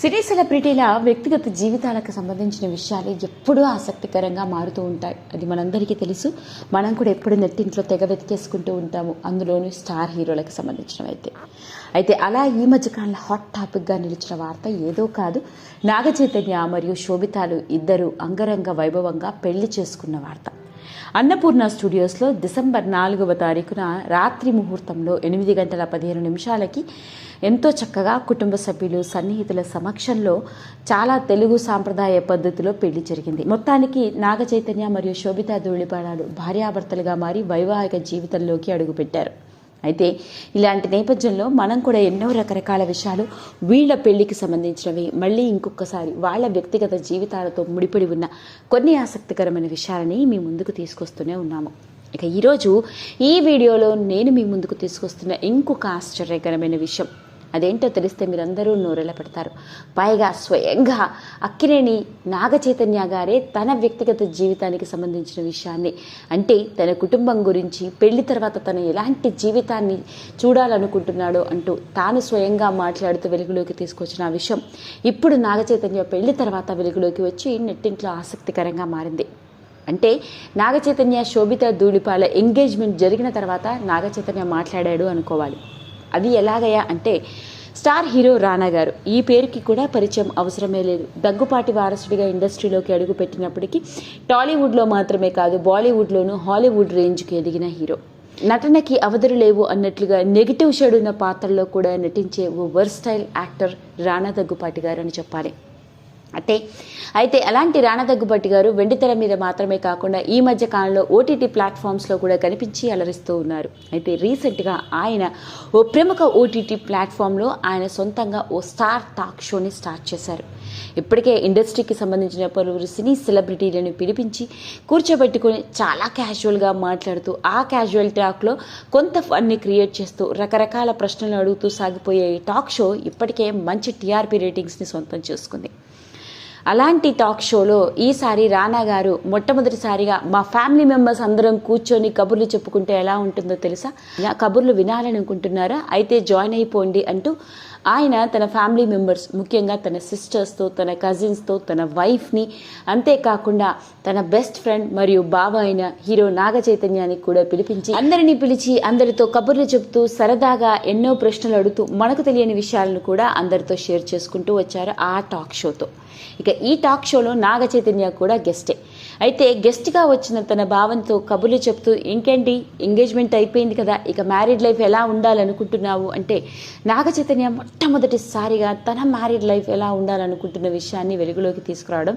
సినీ సెలబ్రిటీల వ్యక్తిగత జీవితాలకు సంబంధించిన విషయాలు ఎప్పుడూ ఆసక్తికరంగా మారుతూ ఉంటాయి. అది మనందరికీ తెలుసు. మనం కూడా ఎప్పుడు నెట్టింట్లో తెగ వెతికేసుకుంటూ ఉంటాము. అందులోనూ స్టార్ హీరోలకు సంబంధించినవైతే. అయితే అలా ఈ మధ్యకాలంలో హాట్ టాపిక్గా నిలిచిన వార్త ఏదో కాదు. నాగచైతన్య మరియు శోభితాలు ఇద్దరు అంగరంగ వైభవంగా పెళ్ళి చేసుకున్న వార్త. అన్నపూర్ణ స్టూడియోస్లో డిసెంబర్ నాలుగవ తారీఖున రాత్రి ముహూర్తంలో ఎనిమిది గంటల పదిహేను నిమిషాలకి ఎంతో చక్కగా కుటుంబ సభ్యులు సన్నిహితుల సమక్షంలో చాలా తెలుగు సాంప్రదాయ పద్ధతిలో పెళ్ళి జరిగింది. మొత్తానికి నాగ చైతన్య మరియు శోభితా ధూళిపాడాలు భార్యాభర్తలుగా మారి వైవాహిక జీవితంలోకి అడుగుపెట్టారు. అయితే ఇలాంటి నేపథ్యంలో మనం కూడా ఎన్నో రకరకాల విషయాలు వీళ్ళ పెళ్ళికి సంబంధించినవి మళ్ళీ ఇంకొకసారి వాళ్ళ వ్యక్తిగత జీవితాలతో ముడిపడి ఉన్న కొన్ని ఆసక్తికరమైన విషయాలని మీ ముందుకు తీసుకొస్తూనే ఉన్నాము. ఇక ఈరోజు ఈ వీడియోలో నేను మీ ముందుకు తీసుకొస్తున్న ఇంకొక ఆశ్చర్యకరమైన విషయం. అదేంటో తెలిస్తే మీరందరూ నోరెల పెడతారు. పైగా స్వయంగా అక్కినేని నాగచైతన్య గారే తన వ్యక్తిగత జీవితానికి సంబంధించిన విషయాన్ని అంటే తన కుటుంబం గురించి పెళ్ళి తర్వాత తను ఎలాంటి జీవితాన్ని చూడాలనుకుంటున్నాడో అంటూ తాను స్వయంగా మాట్లాడుతూ వెలుగులోకి తీసుకొచ్చిన ఆ విషయం ఇప్పుడు నాగచైతన్య పెళ్ళి తర్వాత వెలుగులోకి వచ్చి నెట్టింట్లో ఆసక్తికరంగా మారింది. అంటే నాగచైతన్య శోభిత ధూళిపాల ఎంగేజ్మెంట్ జరిగిన తర్వాత నాగచైతన్య మాట్లాడాడు అనుకోవాలి. అది ఎలాగయా అంటే స్టార్ హీరో రానా గారు ఈ పేరుకి కూడా పరిచయం అవసరమే లేదు. దగ్గుపాటి వారసుడిగా ఇండస్ట్రీలోకి అడుగు పెట్టినప్పటికీ టాలీవుడ్లో మాత్రమే కాదు బాలీవుడ్లోనూ హాలీవుడ్ రేంజ్కి ఎదిగిన హీరో. నటనకి అవధులు లేవు అన్నట్లుగా నెగిటివ్ షేడ్ ఉన్న పాత్రల్లో కూడా నటించే ఓ వర్స్టైల్ యాక్టర్ రానా దగ్గుపాటి గారు అని చెప్పాలి. అయితే అయితే అలాంటి రాణా దగ్గుబట్టి గారు వెండితెర మీద మాత్రమే కాకుండా ఈ మధ్య కాలంలో ఓటీటీ ప్లాట్ఫామ్స్లో కూడా కనిపించి అలరిస్తూ ఉన్నారు. అయితే రీసెంట్గా ఆయన ఓ ప్రముఖ ఓటీటీ ప్లాట్ఫామ్లో ఆయన సొంతంగా ఓ స్టార్ టాక్ షోని స్టార్ట్ చేశారు. ఇప్పటికే ఇండస్ట్రీకి సంబంధించిన పలువురు సినీ సెలబ్రిటీలను పిలిపించి కూర్చోబెట్టుకొని చాలా క్యాజువల్గా మాట్లాడుతూ ఆ క్యాజువల్ టాక్లో కొంత ఫన్ని క్రియేట్ చేస్తూ రకరకాల ప్రశ్నలు అడుగుతూ సాగిపోయే ఈ టాక్ షో ఇప్పటికే మంచి టీఆర్పీ రేటింగ్స్ని సొంతం చేసుకుంది. అలాంటి టాక్ షోలో ఈసారి రానా గారు మొట్టమొదటిసారిగా మా ఫ్యామిలీ మెంబర్స్ అందరం కూర్చొని కబుర్లు చెప్పుకుంటే ఎలా ఉంటుందో తెలుసా? నా కబుర్లు వినాలని అనుకుంటున్నారా అయితే జాయిన్ అయిపోండి అంటూ ఆయన తన ఫ్యామిలీ మెంబర్స్ ముఖ్యంగా తన సిస్టర్స్తో తన కజిన్స్తో తన వైఫ్ని అంతేకాకుండా తన బెస్ట్ ఫ్రెండ్ మరియు బావ అయిన హీరో నాగ చైతన్యానికి కూడా పిలిపించి అందరినీ పిలిచి అందరితో కబుర్లు చెబుతూ సరదాగా ఎన్నో ప్రశ్నలు అడుగుతూ మనకు తెలియని విషయాలను కూడా అందరితో షేర్ చేసుకుంటూ వచ్చారు ఆ టాక్ షోతో ఇక ఈ టాక్ షోలో నాగ చైతన్య కూడా గెస్టే అయితే గెస్ట్గా వచ్చిన తన భావంతో కబుర్లు చెప్తూ ఇంకేంటి? ఎంగేజ్మెంట్ అయిపోయింది కదా. ఇక మ్యారీడ్ లైఫ్ ఎలా ఉండాలనుకుంటున్నావు? అంటే నాగ చైతన్య మొట్టమొదటిసారిగా తన మ్యారీడ్ లైఫ్ ఎలా ఉండాలనుకుంటున్న విషయాన్ని వెలుగులోకి తీసుకురావడం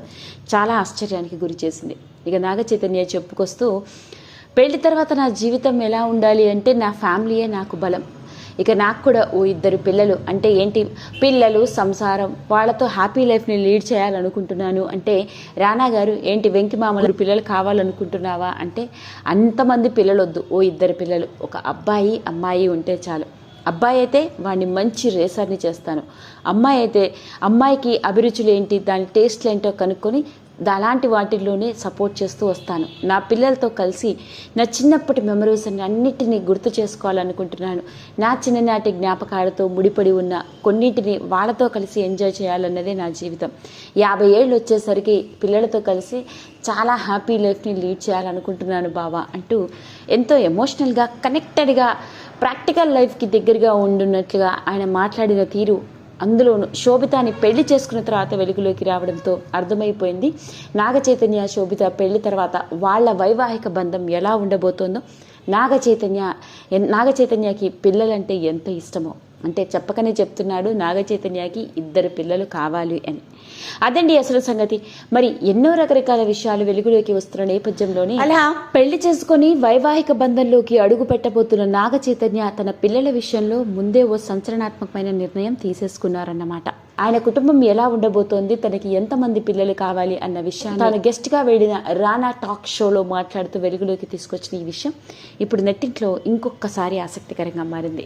చాలా ఆశ్చర్యానికి గురి చేసింది. ఇక నాగ చైతన్య చెప్పుకొస్తూ పెళ్ళి తర్వాత నా జీవితం ఎలా ఉండాలి అంటే నా ఫ్యామిలీయే నాకు బలం. ఇక నాకు కూడా ఓ ఇద్దరు పిల్లలు. అంటే ఏంటి? పిల్లలు సంసారం వాళ్ళతో హ్యాపీ లైఫ్ని లీడ్ చేయాలనుకుంటున్నాను అంటే రానా గారు ఏంటి వెంకిమామలు పిల్లలు కావాలనుకుంటున్నావా? అంటే అంతమంది పిల్లలు వద్దు ఓ ఇద్దరు పిల్లలు. ఒక అబ్బాయి అమ్మాయి ఉంటే చాలు. అబ్బాయి అయితే వాడిని మంచి రేసర్ని చేస్తాను. అమ్మాయి అయితే అమ్మాయికి అభిరుచులు ఏంటి దాని టేస్ట్లు ఏంటో కనుక్కొని అలాంటి వాటిల్లోనే సపోర్ట్ చేస్తూ వస్తాను. నా పిల్లలతో కలిసి నా చిన్నప్పటి మెమరీస్ అన్నిటినీ గుర్తు చేసుకోవాలనుకుంటున్నాను. నా చిన్ననాటి జ్ఞాపకాలతో ముడిపడి ఉన్న కొన్నింటిని వాళ్ళతో కలిసి ఎంజాయ్ చేయాలన్నదే నా జీవితం. యాభై ఏళ్ళు వచ్చేసరికి పిల్లలతో కలిసి చాలా హ్యాపీ లైఫ్ని లీడ్ చేయాలనుకుంటున్నాను బావా అంటూ ఎంతో ఎమోషనల్గా కనెక్టెడ్గా ప్రాక్టికల్ లైఫ్కి దగ్గరగా ఉండున్నట్లుగా ఆయన మాట్లాడిన తీరు అందులోనూ శోభితాని పెళ్ళి చేసుకున్న తర్వాత వెలుగులోకి రావడంతో అర్థమైపోయింది. నాగ చైతన్య శోభిత పెళ్ళి తర్వాత వాళ్ళ వైవాహిక బంధం ఎలా ఉండబోతోందో నాగ చైతన్య నాగ చైతన్యకి పిల్లలంటే ఎంత ఇష్టమో. అంటే చెప్పకనే చెప్తున్నాడు నాగ చైతన్యకి ఇద్దరు పిల్లలు కావాలి అని. అదండి అసలు సంగతి. మరి ఎన్నో రకరకాల విషయాలు వెలుగులోకి వస్తున్న నేపథ్యంలోనే అలా పెళ్ళి చేసుకొని వైవాహిక బంధంలోకి అడుగు పెట్టబోతున్న నాగ చైతన్య తన పిల్లల విషయంలో ముందే ఓ సంచలనాత్మకమైన నిర్ణయం తీసేసుకున్నారన్నమాట. ఆయన కుటుంబం ఎలా ఉండబోతోంది తనకి ఎంతమంది పిల్లలు కావాలి అన్న విషయాన్ని తాను గెస్ట్గా వెళ్ళిన రానా టాక్ షోలో మాట్లాడుతూ వెలుగులోకి తీసుకొచ్చిన ఈ విషయం ఇప్పుడు నెట్టింట్లో ఇంకొకసారి ఆసక్తికరంగా మారింది.